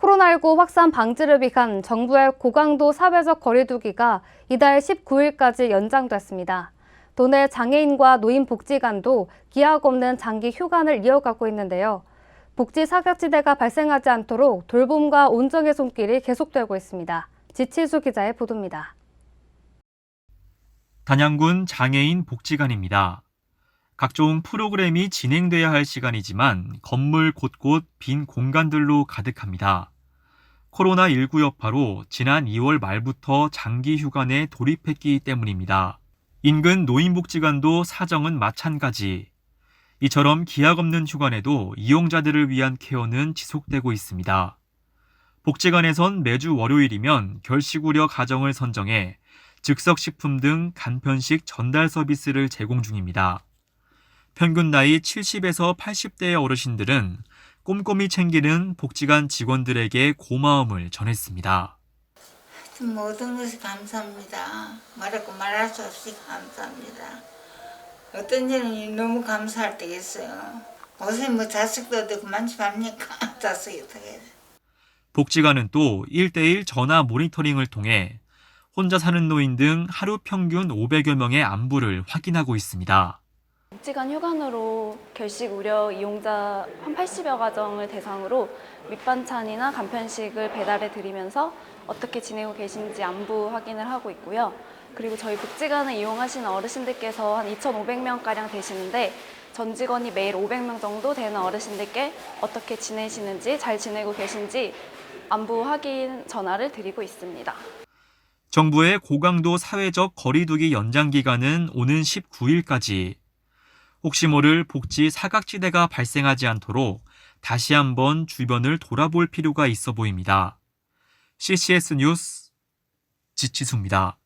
코로나19 확산 방지를 위한 정부의 고강도 사회적 거리두기가 이달 19일까지 연장됐습니다. 도내 장애인과 노인복지관도 기약 없는 장기 휴관을 이어가고 있는데요. 복지 사각지대가 발생하지 않도록 돌봄과 온정의 손길이 계속되고 있습니다. 지치수 기자의 보도입니다. 단양군 장애인 복지관입니다. 각종 프로그램이 진행돼야 할 시간이지만 건물 곳곳 빈 공간들로 가득합니다. 코로나19 여파로 지난 2월 말부터 장기 휴관에 돌입했기 때문입니다. 인근 노인복지관도 사정은 마찬가지. 이처럼 기약 없는 휴관에도 이용자들을 위한 케어는 지속되고 있습니다. 복지관에선 매주 월요일이면 결식우려 가정을 선정해 즉석식품 등 간편식 전달 서비스를 제공 중입니다. 평균 나이 70에서 80대의 어르신들은 꼼꼼히 챙기는 복지관 직원들에게 고마움을 전했습니다. 모든 것이 감사합니다. 말하고 말할 수 없이 감사합니다. 어떤 일은 너무 감사할 때가 있어요. 요새 뭐 자식도 어디 그만집합니까? 자식이 어떻게 복지관은 또 1대1 전화 모니터링을 통해 혼자 사는 노인 등 하루 평균 500여 명의 안부를 확인하고 있습니다. 복지관 휴관으로 결식 우려 이용자 한 80여 가정을 대상으로 밑반찬이나 간편식을 배달해 드리면서 어떻게 지내고 계신지 안부 확인을 하고 있고요. 그리고 저희 복지관을 이용하시는 어르신들께서 한 2,500명가량 되시는데 전 직원이 매일 500명 정도 되는 어르신들께 어떻게 지내시는지 잘 지내고 계신지 안부 확인 전화를 드리고 있습니다. 정부의 고강도 사회적 거리두기 연장 기간은 오는 19일까지 혹시 모를 복지 사각지대가 발생하지 않도록 다시 한번 주변을 돌아볼 필요가 있어 보입니다. CCS 뉴스 지치수입니다.